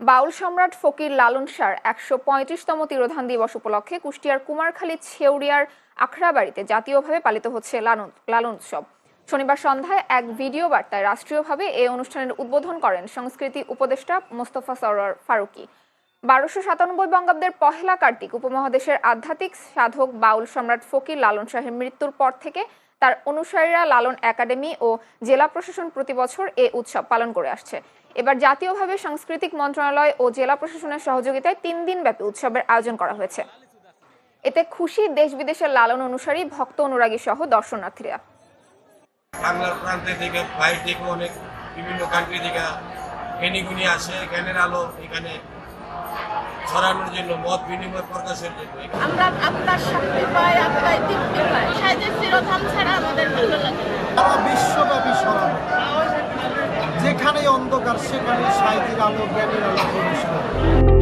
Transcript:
বাউল সম্রাট ফকির লালন শাহর একশো পঁয়ত্রিশতম তিরোধান দিবস উপলক্ষে কুষ্টিয়ার কুমারখালী ছেউরিয়ার আখড়াবাড়িতে জাতীয়ভাবে পালিত হচ্ছে লালন লালন উৎসব শনিবার সন্ধ্যায় এক ভিডিও বার্তায় রাষ্ট্রীয়ভাবে এই অনুষ্ঠানের উদ্বোধন করেন সংস্কৃতি উপদেষ্টা মোস্তফা সরোয়ার ফারুকী। বারোশো সাতানব্বই বঙ্গাব্দের পহেলা কার্তিক উপমহাদেশের আধ্যাত্মিক সাধক বাউল সম্রাট ফকির লালন শাহের মৃত্যুর পর থেকে তার অনুসারীরা লালন একাডেমি ও জেলা প্রশাসন প্রতি বছর এ উৎসব পালন করে আসছে। এবার জাতীয়ভাবে সাংস্কৃতিক মন্ত্রণালয় ও জেলা প্রশাসনের সহযোগিতায় তিন দিন ব্যাপী উৎসবের আয়োজন করা হয়েছে। এতে খুশি দেশ বিদেশের লালন অনুসারী ভক্ত অনুরাগী সহ দর্শনার্থীরা। বাংলার প্রান্তে থেকে বাইরে থেকে অনেক বিভিন্ন কান্ট্রি থেকে ফেনিগুনি আসে আলো এখানে ছড়ানোর জন্য মত বিনিময় প্রকাশের জন্য। আমরা আপনার শক্তি পাই আপনার পাই। চিরধাম ছাড়া আমাদের ভালো লাগে। সারা বিশ্বব্যাপী অন্ধকার সেখানে সাহিত্যের আলো জ্ঞানের আলো প্রবেশ